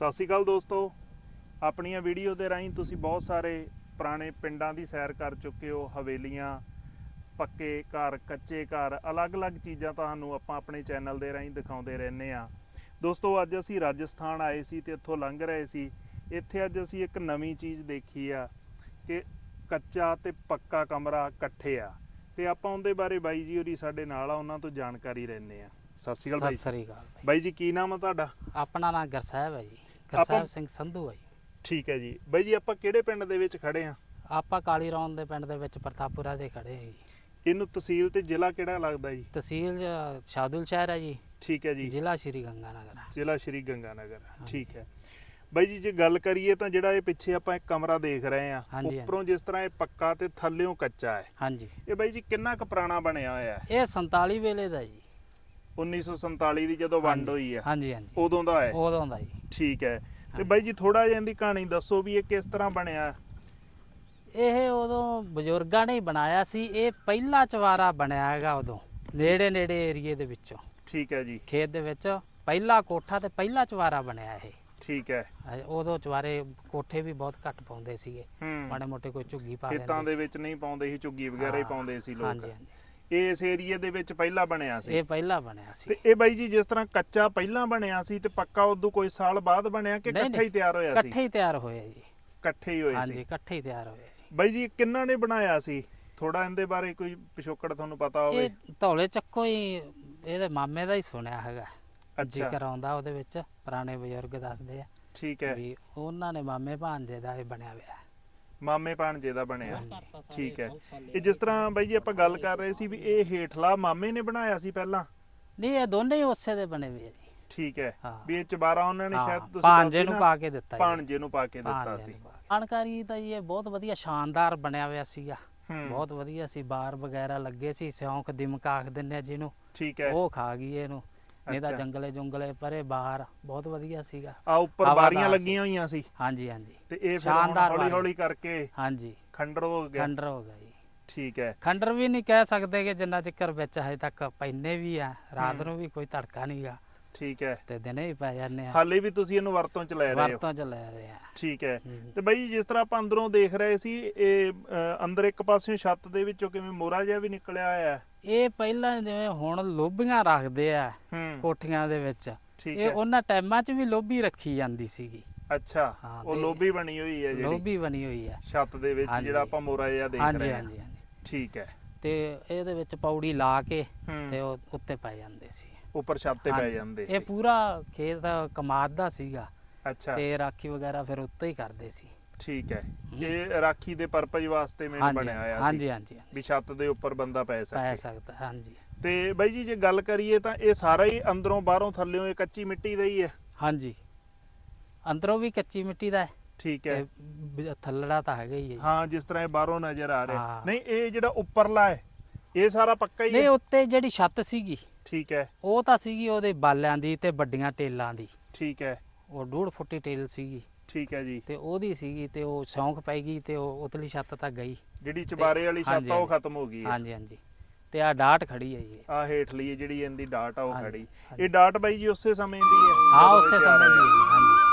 ਸਤਿ ਸ਼੍ਰੀ ਅਕਾਲ ਦੋਸਤੋ। ਆਪਣੀਆਂ ਵੀਡੀਓ ਦੇ ਰਾਹੀਂ ਤੁਸੀਂ ਬਹੁਤ ਸਾਰੇ ਪੁਰਾਣੇ ਪਿੰਡਾਂ ਦੀ ਸੈਰ ਕਰ ਚੁੱਕੇ ਹੋ ਹਵੇਲੀਆਂ ਪੱਕੇ ਘਰ ਕੱਚੇ ਘਰ ਅਲੱਗ-ਅਲੱਗ ਚੀਜ਼ਾਂ ਤੁਹਾਨੂੰ ਆਪਾਂ ਆਪਣੇ ਚੈਨਲ ਦੇ ਰਾਹੀਂ ਦਿਖਾਉਂਦੇ ਰਹਿੰਦੇ ਆ ਦੋਸਤੋ ਅੱਜ ਅਸੀਂ ਰਾਜਸਥਾਨ ਆਏ ਸੀ ਤੇ ਇੱਥੋਂ ਲੰਘ ਰਹੇ ਸੀ। ਇੱਥੇ ਅੱਜ ਅਸੀਂ ਇੱਕ ਨਵੀਂ ਚੀਜ਼ ਦੇਖੀ ਆ ਕਿ ਕੱਚਾ ਤੇ ਪੱਕਾ ਕਮਰਾ ਇਕੱਠੇ ਆ। ਤੇ ਆਪਾਂ ਉਹਦੇ ਬਾਰੇ ਬਾਈ ਜੀ ਹੋਰੀ ਸਾਡੇ ਨਾਲ ਆ ਉਹਨਾਂ ਤੋਂ ਜਾਣਕਾਰੀ ਲੈਣੇ ਆ ਸਤਿ ਸ਼੍ਰੀ ਅਕਾਲ ਬਾਈ ਸਤਿ ਸ੍ਰੀ ਅਕਾਲ ਬਾਈ। ਬਾਈ ਜੀ ਕੀ ਨਾਮ ਆ ਤੁਹਾਡਾ? ਆਪਣਾ ਨਾਮ ਗਰਸਾਹਿਬ ਹੈ ਜੀ। ਗਰਸਾਹਿਬ ਸਿੰਘ ਸੰਧੂ ਹੈ ਜੀ। ਠੀਕ ਹੈ ਜੀ। ਬਾਈ ਜੀ ਆਪਾਂ ਕਿਹੜੇ ਪਿੰਡ ਦੇ ਵਿੱਚ ਖੜੇ ਆ ਆਪਾਂ ਕਾਲੀ ਰੌਣ ਦੇ ਪਿੰਡ ਦੇ ਵਿੱਚ ਪ੍ਰਤਾਪਪੁਰਾ ਦੇ ਖੜੇ ਹਾਂ ਜੀ। ਇਹਨੂੰ ਤਹਿਸੀਲ ਤੇ ਜ਼ਿਲ੍ਹਾ ਕਿਹੜਾ ਲੱਗਦਾ ਜੀ? ਤਹਿਸੀਲ ਸ਼ਾਦੁਲ ਸ਼ਹਿਰ ਹੈ ਜੀ। ਠੀਕ ਹੈ ਜੀ। ਜ਼ਿਲ੍ਹਾ ਸ਼੍ਰੀ ਗੰਗਾਨਗਰ। ਜ਼ਿਲ੍ਹਾ ਸ਼੍ਰੀ ਗੰਗਾਨਗਰ ਠੀਕ ਹੈ। ਬਾਈ ਜੀ ਜੇ ਗੱਲ ਕਰੀਏ ਤਾਂ ਜਿਹੜਾ ਇਹ ਪਿੱਛੇ ਆਪਾਂ ਇੱਕ ਕਮਰਾ ਦੇਖ ਰਹੇ ਆ ਉੱਪਰੋਂ ਜਿਸ ਤਰ੍ਹਾਂ ਇਹ ਪੱਕਾ ਤੇ ਥੱਲਿਓਂ ਕੱਚਾ ਹੈ। ਹਾਂਜੀ। ਇਹ ਬਾਈ ਜੀ ਕਿੰਨਾ ਕੁ ਪੁਰਾਣਾ ਬਣਿਆ ਹੋਇਆ ਹੈ? ਇਹ 47 ਵੇਲੇ ਦਾ ਜੀ। 1947 ਦੀ ਜਦੋਂ ਵੰਡ ਹੋਈ ਆ ਹਾਂਜੀ ਹਾਂਜੀ। ਉਦੋਂ ਦਾ ਹੈ। ਉਦੋਂ ਦਾ ਜੀ। ਠੀਕ ਹੈ। ਤੇ ਬਾਈ ਜੀ ਥੋੜਾ ਜਿਹਾ ਇਹਦੀ ਕਹਾਣੀ ਦੱਸੋ ਵੀ ਇਹ ਕਿਸ ਤਰ੍ਹਾਂ ਬਣਿਆ? ਇਹ ਉਦੋਂ ਬਜ਼ੁਰਗਾਂ ਨੇ ਹੀ ਬਣਾਇਆ ਸੀ। ਇਹ ਪਹਿਲਾ ਚਵਾਰਾ ਬਣਿਆ ਹੈਗਾ ਉਦੋਂ ਨੇੜੇ ਨੇੜੇ ਏਰੀਏ ਦੇ ਵਿੱਚੋਂ। ਠੀਕ ਹੈ ਜੀ। ਖੇਤ ਦੇ ਵਿੱਚ ਪਹਿਲਾ ਕੋਠਾ ਤੇ ਪਹਿਲਾ ਚਵਾਰਾ ਬਣਿਆ ਇਹ। ਠੀਕ ਹੈ। ਉਦੋਂ ਚਵਾਰੇ ਕੋਠੇ ਵੀ ਬਹੁਤ ਘੱਟ ਪਾਉਂਦੇ ਸੀਗੇ। ਮਾੜੇ ਮੋਟੇ ਕੋਈ ਝੁੱਗੀ ਪਾ ਖੇਤਾਂ ਲੈਂਦੇ ਦੇ ਵਿੱਚ ਨਹੀਂ ਪਾਉਂਦੇ ਸੀ ਝੁੱਗੀ ਵਗੈਰਾ ਹਾਂ, ਪਾਉਂਦੇ ਸੀ ਲੋਕ। ਹਾਂਜੀ ਹਾਂਜੀ। ਇਸ ਏਰੀਏ ਦੇ ਵਿੱਚ ਪਹਿਲਾਂ ਬਣਿਆ ਸੀ। ਇਹ ਪਹਿਲਾ ਬਣਿਆ ਸੀ। ਤੇ ਇਹ ਬਾਈ ਜੀ ਜਿਸ ਤਰ੍ਹਾਂ ਕੱਚਾ ਪਹਿਲਾਂ ਬਣਿਆ ਸੀ ਤੇ ਪੱਕਾ ਉਦੋਂ ਕੋਈ ਸਾਲ ਬਾਅਦ ਬਣਿਆ ਕਿ ਨਹੀਂ, ਇਕੱਠਾ ਹੀ ਤਿਆਰ ਹੋਇਆ ਸੀ? ਇਕੱਠੇ ਹੀ ਤਿਆਰ ਹੋਏ ਜੀ। ਇਕੱਠੇ ਹੀ ਹੋਏ ਹਾਂਜੀ ਸੀ ਇਕੱਠੇ ਹੀ ਤਿਆਰ ਹੋਏ ਜੀ ਬਾਈ ਜੀ ਕਿੰਨਾ ਨੇ ਬਣਾਇਆ ਸੀ? ਥੋੜਾ ਇਹਦੇ ਬਾਰੇ ਕੋਈ ਪਿਛੋਕੜ ਤੁਹਾਨੂੰ ਪਤਾ ਹੋਵੇ। ਇਹ ਧੌਲੇ ਚੱਕੋ ਹੀ ਇਹਦੇ ਮਾਮੇ ਦਾ ਹੀ ਸੁਣਿਆ ਹੈਗਾ। ਅੱਛਾ। ਜ਼ਿਕਰ ਆਉਂਦਾ ਉਹਦੇ ਵਿੱਚ ਪੁਰਾਣੇ ਬਜ਼ੁਰਗ ਦੱਸਦੇ ਆ ਠੀਕ ਹੈ। ਵੀ ਉਹਨਾਂ ਨੇ ਮਾਮੇ ਭਾਂਜੇ ਦਾ ਇਹ ਬਣਿਆ ਹੋਇਆ। ਮਾਮੇ ਭਾਣਜੇ ਦਾ ਬਣਿਆ। ਠੀਕ ਹੈ। ਇਹ ਜਿਸ ਤਰ੍ਹਾਂ ਬਾਈ ਜੀ ਆਪਾਂ ਗੱਲ ਕਰ ਰਹੇ ਸੀ ਵੀ ਇਹ ਹੇਠਲਾ ਮਾਮੇ ਨੇ ਬਣਾਇਆ ਸੀ ਪਹਿਲਾਂ? ਨਹੀਂ ਇਹ ਦੋਨੇ ਹੀ ਉਸੇ ਦੇ ਬਣੇ ਹੋਏ ਆ ਜੀ। ਠੀਕ ਹੈ। ਵੀ ਇਹ ਚਬਾਰਾ ਉਹਨਾਂ ਨੇ ਸ਼ਾਇਦ ਤੁਸੀਂ ਭਾਂਜੇ ਨੂੰ ਪਾ ਕੇ ਦਿੱਤਾ ਜੀ। ਭਾਣਜੇ ਨੂੰ ਪਾ ਕੇ ਦਿੱਤਾ ਭਾਂਜੇ ਸੀ। ਜਾਣਕਾਰੀ ਤਾਂ ਇਹ ਬਹੁਤ ਵਧੀਆ ਸ਼ਾਨਦਾਰ ਬਣਿਆ ਹੋਇਆ ਸੀਗਾ। ਬਹੁਤ ਵਧੀਆ ਸੀ ਬਾਰ ਵਗੈਰਾ ਲੱਗੇ ਸੀ ਸਿਉਂਕ ਦਿਮਕ ਆਖ ਆ ਜਿਹਨੂੰ। ਠੀਕ ਹੈ। ਉਹ ਖਾ ਗਈ ਇਹਨੂੰ। ਨਹੀਂ ਤਾਂ। ਜੰਗਲੇ ਜੰਗਲੇ ਪਰੇ ਬਾਹਰ ਬਹੁਤ ਵਧੀਆ ਸੀਗਾ। ਆ ਉੱਪਰ ਬਾਰੀਆਂ। ਲੱਗੀਆਂ ਹੋਈਆਂ ਸੀ। ਹਾਂਜੀ ਹਾਂਜੀ। ਤੇ ਇਹ ਫਿਰ ਸ਼ਾਨਦਾਰ ਹੌਲੀ ਹੌਲੀ। ਕਰਕੇ ਹਾਂਜੀ। ਖੰਡਰ ਹੋ ਗਿਆ। ਖੰਡਰ ਹੋ ਗਿਆ ਜੀ। ਠੀਕ ਹੈ। ਖੰਡਰ ਵੀ ਨਹੀਂ ਕਹਿ ਸਕਦੇ ਕਿ ਜਿੰਨਾ ਚਿਕਰ ਵਿੱਚ ਹਜੇ ਤੱਕ ਪੈਨੇ ਵੀ ਆ ਰਾਤ ਹੂੰ। ਨੂੰ ਵੀ ਕੋਈ ਧੜਕਾ ਨਹੀਂਗਾ ਠੀਕ ਹੈ। ਤੇ ਦਿਨੇ ਵੀ ਪੈ ਜਾਂਦੇ ਆ। ਹਾਲੇ ਵੀ ਤੁਸੀਂ ਇਹਨੂੰ ਵਰਤੋਂ ਚ ਲੈ ਰਹੇ ਹੋ। ਵਰਤੋਂ ਚ ਲੈ ਰਹੇ ਆ। ਠੀਕ ਹੈ। ਹੂੰ। ਤੇ ਬਾਈ ਜਿਸ ਤਰ੍ਹਾਂ ਆਪਾਂ ਅੰਦਰੋਂ ਦੇਖ ਰਹੇ ਸੀ ਇਹ ਅੰਦਰ ਇੱਕ ਪਾਸਿਓਂ ਛੱਤ ਦੇ ਵਿੱਚੋਂ ਕਿਵੇਂ ਮੋਰਾ ਜਿਹਾ ਵੀ ਨਿਕਲਿਆ ਆਇਆ ਹੈ। ਇਹ ਪਹਿਲਾਂ ਜਿਵੇਂ ਹੁਣ ਲੋਬੀਆਂ ਰੱਖਦੇ ਆ ਹੂੰ। ਕੋਠੀਆਂ ਦੇ ਵਿੱਚ। ਇਹ ਹੈ। ਉਹਨਾਂ ਟਾਈਮਾਂ 'ਚ ਵੀ ਲੋਬੀ ਰੱਖੀ ਜਾਂਦੀ ਸੀਗੀ। ਅੱਛਾ ਹਾਂ, ਉਹ ਤੇ- ਲੋਬੀ ਬਣੀ ਹੋਈ ਹੈ ਜਿਹੜੀ? ਲੋਬੀ ਬਣੀ ਹੋਈ ਆ ਛੱਤ ਦੇ ਵਿੱਚ ਹਾਂਜੀ। ਜਿਹੜਾ ਆਪਾਂ ਮੋਰਾ ਜਿਹਾ ਦੇਖ ਹਾਂਜੀ ਰਹੇ ਹਾਂ। ਹਾਂਜੀ ਹਾਂਜੀ। ਠੀਕ ਹੈ। ਤੇ ਇਹਦੇ ਵਿੱਚ ਪੌੜੀ ਲਾ ਕੇ ਤੇ ਉਹ ਉੱਤੇ ਪੈ ਜਾਂਦੇ ਸੀ। ਉੱਪਰ ਛੱਤ ਤੇ ਪੈ ਹਾਂਜੀ। ਜਾਂਦੇ ਇਹ ਸੀ। ਪੂਰਾ ਖੇਤ ਕਮਾਦ ਦਾ ਸੀਗਾ। ਅੱਛਾ। ਤੇ ਰਾਖੀ ਵਗੈਰਾ ਫਿਰ ਉੱਤੇ ਹੀ ਕਰਦੇ ਸੀ। ਠੀਕ ਹੈ। ਇਹ ਰਾਖੀ ਦੇ ਪਰਪਸ ਵਾਸਤੇ ਮੈਨੂੰ ਹਾਂਜੀ ਬਣਿਆ ਹੋਇਆ ਸੀ ਹਾਂਜੀ ਹਾਂਜੀ ਹਾਂਜੀ। ਵੀ ਛੱਤ ਦੇ ਉੱਪਰ ਬੰਦਾ ਪੈ ਪੈ ਸਕੇ। ਸਕਦਾ ਹਾਂਜੀ। ਤੇ ਬਾਈ ਜੀ ਜੇ ਗੱਲ ਕਰੀਏ ਤਾਂ ਇਹ ਸਾਰਾ ਹੀ ਅੰਦਰੋਂ ਬਾਹਰੋਂ ਥੱਲਿਓਂ ਇਹ ਕੱਚੀ ਮਿੱਟੀ ਦਾ ਹੀ ਹੈ। ਹਾਂਜੀ। ਅੰਦਰੋਂ ਵੀ ਕੱਚੀ ਮਿੱਟੀ ਦਾ ਹੈ ਠੀਕ ਹੈ। ਤੇ ਥੱਲੜਾ ਤਾਂ ਹੈਗਾ ਹੀ ਹੈ। ਹਾਂ ਜਿਸ ਤਰ੍ਹਾਂ ਇਹ ਬਾਹਰੋਂ ਨਜ਼ਰ ਆ ਰਿਹਾ। ਨਹੀਂ ਇਹ ਜਿਹੜਾ ਉੱਪਰਲਾ ਹੈ ਇਹ ਸਾਰਾ ਪੱਕਾ ਹੀ ਨਹੀਂ ਹੈ ਉੱਤੇ ਜਿਹੜੀ ਛੱਤ ਸੀਗੀ ਠੀਕ ਹੈ। ਉਹ ਤਾਂ ਸੀਗੀ ਉਹਦੇ ਬਾਲਿਆਂ ਦੀ ਤੇ ਵੱਡੀਆਂ ਟੇਲਾਂ ਦੀ। ਠੀਕ ਹੈ। ਉਹ ਡੂਢ ਫੁੱਟੀ ਟੇਲ ਸੀਗੀ। ਠੀਕ ਹੈ ਜੀ। ਤੇ ਉਹਦੀ ਸੀਗੀ ਤੇ ਉਹ ਸ਼ੌਂਕ ਪੈ ਗਈ ਤੇ ਉਹ ਉਤਲੀ ਛੱਤ ਤੱਕ ਗਈ। ਜਿਹੜੀ ਚਬਾਰੇ ਵਾਲੀ ਛੱਤ ਹਾਂਜੀ, ਆ ਉਹ ਹਾਂਜੀ। ਖਤਮ ਹੋ ਗਈ ਹੈ। ਹਾਂਜੀ ਹਾਂਜੀ। ਤੇ ਆ ਡਾਟ ਖੜੀ ਹੈ ਜੀ। ਆ ਹੇਠਲੀ ਜਿਹੜੀ ਇਹਦੀ ਡਾਟ ਆ ਉਹ ਹਾਂਜੀ, ਖੜੀ। ਹਾਂਜੀ। ਇਹ ਡਾਟ ਬਾਈ ਜੀ ਉਸੇ ਸਮੇਂ ਦੀ ਹੈ? ਹਾਂ ਉਸੇ ਸਮੇਂ ਦੀ। ਹੈ ਜੀ।